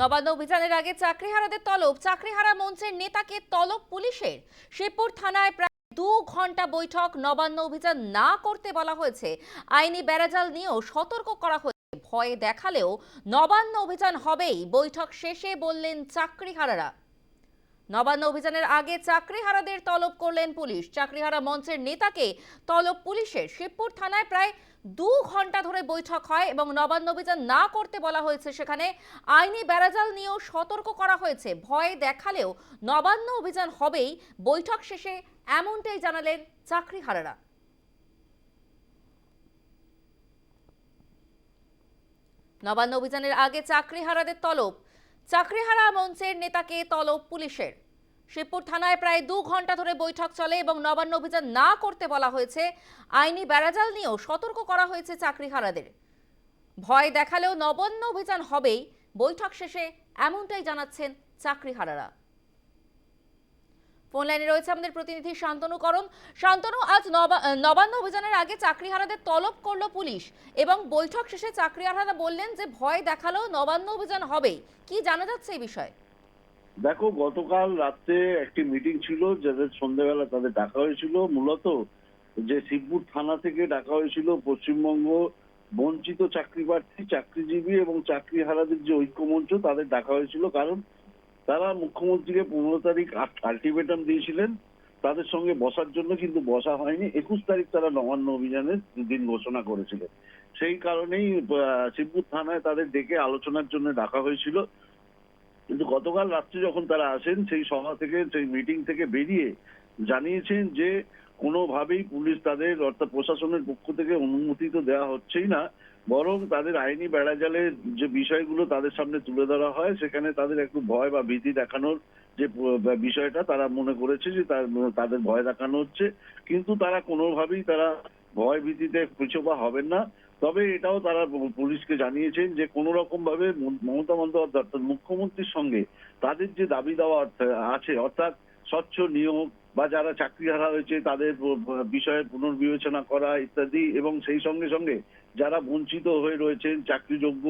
নবান্ন অভিযানের আগে চাকরিহারাদের তলব। চাকরিহারা মঞ্চের নেতাকে তলব পুলিশের। শিবপুর থানায় প্রায় দু ঘণ্টা বৈঠক নবান্ন অভিযান না করতে বলা হয়েছে। আইনি বেড়াজাল নিয়েও সতর্ক করা হয়েছে। ভয়ে দেখালেও নবান্ন অভিযান হবেই। বৈঠক শেষে বললেন চাকরিহারারা। নবান্ন অভিযানের আগে চাকরিহারাদের তলব করলেন পুলিশ। চাকরিহারা মঞ্চের নেতাকে তলব পুলিশের। শিবপুর থানায় প্রায় দু ঘণ্টা ধরে বৈঠক হয় এবং নবান্ন অভিযান না করতে বলা হয়েছে সেখানে। আইনি বেড়াজাল নিয়েও সতর্ক করা হয়েছে। ভয় দেখালেও নবান্ন অভিযান হবেই। বৈঠক শেষে এমনটাই জানালেন চাকরিহারারা। নবান্ন অভিযানের আগে চাকরিহারাদের তলব। চাকরিহারা মঞ্চের নেতাকে তলব পুলিশের। শিবপুর থানায় প্রায় দু ঘণ্টা ধরে বৈঠক চলে এবং নবান্ন অভিযান না করতে বলা হয়েছে। আইনি বেড়াজাল নিয়েও সতর্ক করা হয়েছে চাকরিহারাদের। ভয় দেখালেও নবান্ন অভিযান হবেই। বৈঠক শেষে এমনটাই জানাচ্ছেন চাকরিহারারা। ফোন লাইনে রয়েছে আমাদের প্রতিনিধি শান্তনু করণ শান্তনু, আজ নবা- নবান্ন অভিযানের আগে চাকরিহারাদের তলব করল পুলিশ এবং বৈঠক শেষে চাকরিহারারা বললেন যে ভয় দেখালেও নবান্ন অভিযান হবেই। কি জানা যাচ্ছে এই বিষয়ে? দেখো, গতকাল রাত্রে একটি মিটিং ছিল, যাদের সন্ধ্যাবেলা তাদের ডাকা হয়েছিল। মূলত যে শিবপুর থানা থেকে ডাকা হয়েছিল পশ্চিমবঙ্গ বঞ্চিত চাকরি প্রার্থী চাকরিজীবী এবং চাকরিহারাদের যে ঐক্যমঞ্চ, তাদের ডাকা হয়েছিল। কারণ তারা মুখ্যমন্ত্রীকে পনেরো তারিখ আলটিমেটাম দিয়েছিলেন তাদের সঙ্গে বসার জন্য, কিন্তু বসা হয়নি। একুশ তারিখ তারা নবান্ন অভিযানের দিন ঘোষণা করেছিলেন। সেই কারণেই শিবপুর থানায় তাদের ডেকে আলোচনার জন্য ডাকা হয়েছিল। কিন্তু গতকাল রাত্রে যখন তারা আসেন, সেই সভা থেকে, সেই মিটিং থেকে বেরিয়ে জানিয়েছেন যে কোনোভাবেই পুলিশ তাদের অর্থাৎ প্রশাসনের পক্ষ থেকে অনুমতি তো দেওয়া হচ্ছেই না, বরং তাদের আইনি বেড়াজালের যে বিষয়গুলো তাদের সামনে তুলে ধরা হয়, সেখানে তাদের একটু ভয় বা ভীতি দেখানোর যে বিষয়টা তারা মনে করেছে যে তাদের ভয় দেখানো হচ্ছে। কিন্তু তারা কোনোভাবেই তারা ভয় ভীতিতে পিছুপা হবেন না। তবে এটাও তারা পুলিশকে জানিয়েছেন যে কোন রকম ভাবে মমতা বন্দ্যোপাধ্যায় অর্থাৎ মুখ্যমন্ত্রীর সঙ্গে তাদের যে দাবি দেওয়া আছে, অর্থাৎ স্বচ্ছ নিয়োগ বা যারা চাকরিহারা হয়েছে তাদের বিষয়ে পুনর্বিবেচনা করা ইত্যাদি এবং সেই সঙ্গে সঙ্গে যারা বঞ্চিত হয়ে রয়েছেন চাকরিযোগ্য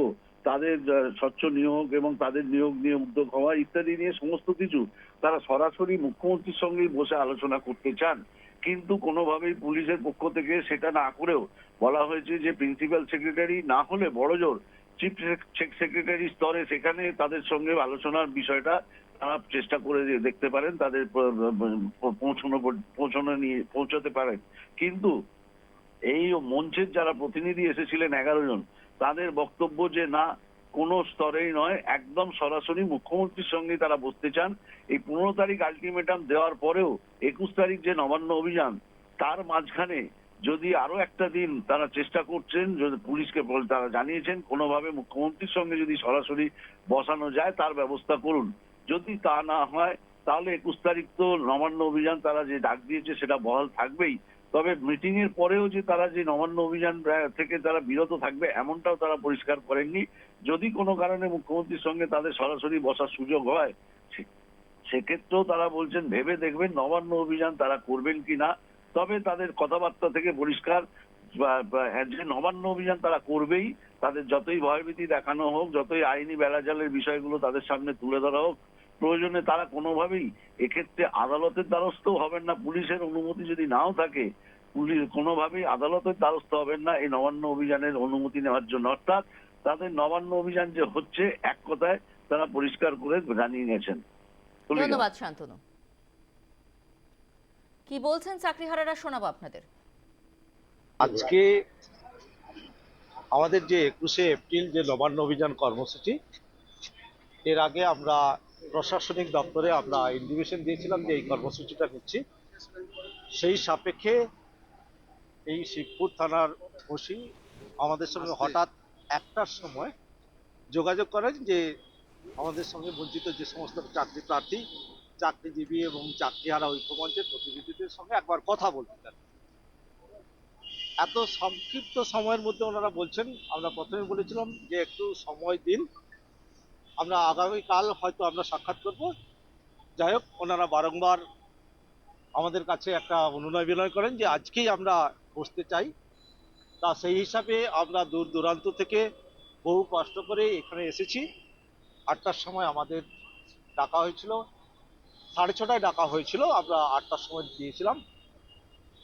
তাদের স্বচ্ছ নিয়োগ এবং তাদের নিয়োগ নিয়ে উদ্যোগ হওয়া ইত্যাদি নিয়ে সমস্ত কিছু তারা সরাসরি মুখ্যমন্ত্রীর সঙ্গেই বসে আলোচনা করতে চান। কিন্তু কোনোভাবেই পুলিশের পক্ষ থেকে সেটা না করেও বলা হয়েছে যে প্রিন্সিপাল সেক্রেটারি না হলে বড়জোর চিফ সেক্রেটারি স্তরে সেখানে তাদের সঙ্গে আলোচনার বিষয়টা তারা চেষ্টা করে দেখতে পারেন, তাদের পৌঁছানো পৌঁছানো নিয়ে পৌঁছাতে পারেন। কিন্তু এই মঞ্চের যারা প্রতিনিধি এসেছিলেন এগারো জন তাদের বক্তব্য যে না, কোন স্তরেই নয়, একদম সরাসরি মুখ্যমন্ত্রীর সঙ্গে তারা বসতে চান। এই পনেরো তারিখ আলটিমেটাম দেওয়ার পরেও একুশ তারিখ যে নবান্ন অভিযান, তার মাঝখানে যদি আরও একটা দিন তারা চেষ্টা করছেন, যদি পুলিশকে তারা জানিয়েছেন, কোনোভাবে মুখ্যমন্ত্রীর সঙ্গে যদি সরাসরি বসানো যায়, তার ব্যবস্থা করুন। যদি তা না হয়, তাহলে একুশ তারিখ তো নবান্ন অভিযান তারা যে ডাক দিয়েছে, সেটা বহাল থাকবেই। তবে মিটিং এর পরেও যে তারা যে নবান্ন অভিযান থেকে তারা বিরত থাকবে, এমনটাও তারা পরিষ্কার করেননি। যদি কোনো কারণে মুখ্যমন্ত্রীর সঙ্গে তাদের সরাসরি বসার সুযোগ হয় সেক্ষেত্রেও তারা বলছেন, ভেবে দেখবেন নবান্ন অভিযান তারা করবেন কি না। তবে তাদের কথাবার্তা থেকে পরিষ্কার, বা- যে নবান্ন অভিযান তারা করবেই, তাদের যতই ভয়ভীতি দেখানো হোক, যতই আইনি বেড়াজালের বিষয়গুলো তাদের সামনে তুলে ধরা হোক প্রয়োজনে তারা কোনোভাবেই এক্ষেত্রে আদালতের দ্বারস্থ হবেন না পুলিশের অনুমতি যদি নাও থাকে পুলিশ কোনোভাবেই আদালতের দ্বারস্থ হবেন না এই নবান্ন অভিযানের অনুমতি নেওয়ার জন্য। অর্থাৎ তাদের নবান্ন অভিযান যে হচ্ছে এক কথায় তারা পরিষ্কার করে জানিয়ে গেছেন ধন্যবাদ শান্তনু। কি বলছেন চাকরিহারারা শোনাবো আপনাদের। আজকে আমাদের যে একুশে এপ্রিল যে নবান্ন অভিযান কর্মসূচি এর আগে আমরা প্রশাসনিক দপ্তরে আমরা ইন্ডিকেশন দিয়েছিলাম যে এই কর্মসূচিটা নিচ্ছি। সেই সাপেক্ষে এই শিবপুর থানার ওসি আমাদের সঙ্গে হঠাৎ একটার সময় যোগাযোগ করেন যে আমাদের সঙ্গে বঞ্চিত যে সমস্ত চাকরি প্রার্থী চাকরিজীবী এবং চাকরিহারা ঐক্যমঞ্চের প্রতিনিধিদের সঙ্গে একবার কথা বলতে চান। এত সংক্ষিপ্ত সময়ের মধ্যে ওনারা বলছেন আমরা প্রথমে বলেছিলাম যে একটু সময় দিন আমরা আগামীকাল হয়তো আমরা সাক্ষাৎ করব। যাই হোক, ওনারা বারংবার আমাদের কাছে একটা অনুনয় বিনয় করেন যে আজকেই আমরা বসতে চাই। তা সেই হিসাবে আমরা দূর দূরান্ত থেকে বহু কষ্ট করে এখানে এসেছি। আটটার সময় আমাদের ডাকা হয়েছিল। সাড়ে ছটায় ডাকা হয়েছিল, আমরা আটটার সময় দিয়েছিলাম।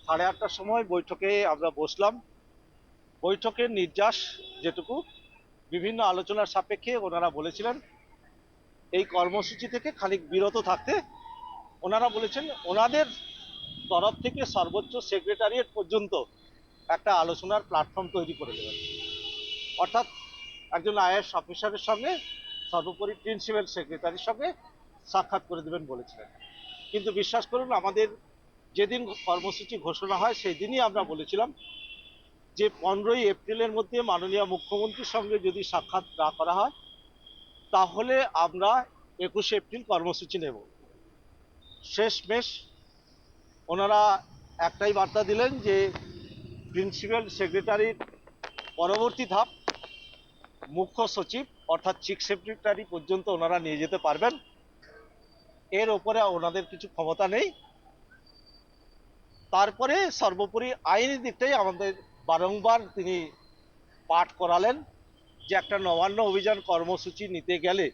সাড়ে আটটার সময় বৈঠকে আমরা বসলাম। বৈঠকের নির্যাস যেটুকু বিভিন্ন আলোচনার সাপেক্ষে ওনারা বলেছিলেন, এই কর্মসূচি থেকে খানিক বিরত থাকতে ওনারা বলেছেন, ওনাদের তরফ থেকে সর্বোচ্চ সেক্রেটারিয়েট পর্যন্ত একটা আলোচনার প্ল্যাটফর্ম তৈরি করে দেবেন। অর্থাৎ একজন আইএস অফিসারের সঙ্গে সর্বোপরি প্রিন্সিপাল সেক্রেটারির সঙ্গে সাক্ষাৎ করে দেবেন বলেছিলেন। কিন্তু বিশ্বাস করুন, আমাদের যেদিন কর্মসূচি ঘোষণা হয়, সেই দিনই আমরা বলেছিলাম যে পনেরোই এপ্রিলের মধ্যে মাননীয় মুখ্যমন্ত্রীর সঙ্গে যদি সাক্ষাৎ না করা হয়, তাহলে আমরা একুশে এপ্রিল কর্মসূচি নেব। শেষমেশ ওনারা একটাই বার্তা দিলেন যে প্রিন্সিপাল সেক্রেটারির পরবর্তী ধাপ, মুখ্য সচিব অর্থাৎ চিফ সেক্রেটারি পর্যন্ত ওনারা নিয়ে যেতে পারবেন। এর ওপরে ওনাদের কিছু ক্ষমতা নেই। তারপরে সর্বোপরি আইনি দিকটাই আমাদের বারংবার তিনি পাঠ করালেন যে একটা নবান্ন অভিযান কর্মসূচি নিতে গেলে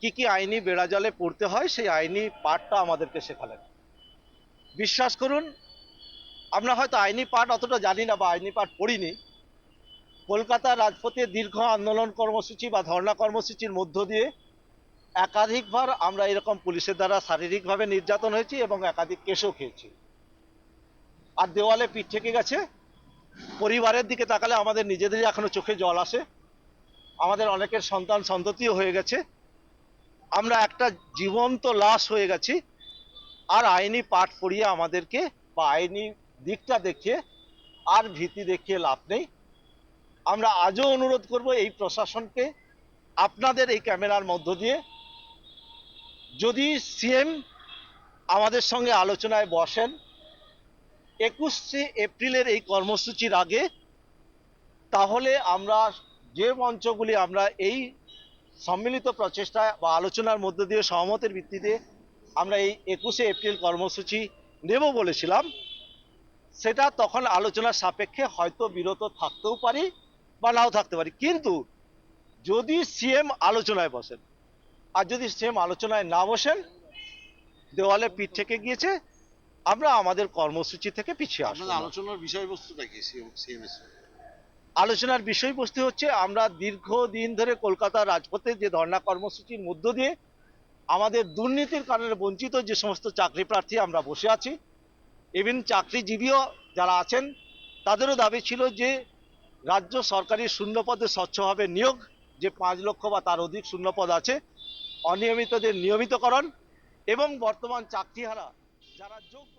কি কি আইনি বেড়াজালে পড়তে হয়, সেই আইনি পাঠটা আমাদেরকে শেখালেন। বিশ্বাস করুন, আমরা হয়তো আইনি পাঠ অতটা জানি না বা আইনি পাঠ পড়িনি। কলকাতা রাজপথে দীর্ঘ আন্দোলন কর্মসূচি বা ধর্ণা কর্মসূচির মধ্য দিয়ে একাধিকবার আমরা এরকম পুলিশের দ্বারা শারীরিকভাবে নির্যাতন হয়েছি এবং একাধিক কেসও খেয়েছি। আর দেওয়ালে পিঠ থেকে গেছে পরিবারের দিকে তাকালে আমাদের নিজেদেরই এখনও চোখে জল আসে। আমাদের অনেকের সন্তান সন্ততিও হয়ে গেছে। আমরা একটা জীবন্ত লাশ হয়ে গেছি। আর আইনি পাঠ পড়িয়ে আমাদেরকে বা আইনি দিকটা দেখিয়ে আর ভীতি দেখিয়ে লাভ নেই। আমরা আজও অনুরোধ করব এই প্রশাসনকে আপনাদের এই ক্যামেরার মধ্য দিয়ে যদি সিএম আমাদের সঙ্গে আলোচনায় বসেন একুশে এপ্রিলের এই কর্মসূচির আগে, তাহলে আমরা যে মঞ্চগুলি আমরা এই সম্মিলিত প্রচেষ্টা বা আলোচনার মধ্য দিয়ে সহমতের ভিত্তিতে আমরা এই একুশে এপ্রিল কর্মসূচি নেব বলেছিলাম, সেটা তখন আলোচনার সাপেক্ষে হয়তো বিরত থাকতেও পারি বা নাও থাকতে পারি। কিন্তু যদি সিএম আলোচনায় বসেন, আর যদি সিএম আলোচনায় না বসেন, দেওয়ালে পিঠ থেকে গিয়েছে আমরা আমাদের কর্মসূচি থেকে পিছিয়ে আসব আলোচনার বিষয়বস্তুটা কি সিএমএস আলোচনার বিষয়বস্তু হচ্ছে আমরা দীর্ঘদিন ধরে কলকাতার রাজপথে যে ধর্ণা কর্মসূচির মধ্য দিয়ে আমাদের দুর্নীতির কারণে বঞ্চিত যে সমস্ত চাকরি প্রার্থী আমরা বসে আছি ইভিন চাকরিজীবীও যারা আছেন তাদেরও দাবি ছিল যে রাজ্য সরকারি শূন্যপদে স্বচ্ছভাবে নিয়োগ যে পাঁচ লক্ষ বা তার অধিক শূন্যপদ আছে অনিয়মিতদের নিয়মিতকরণ এবং বর্তমান চাকরিহারা যারা যোগ্য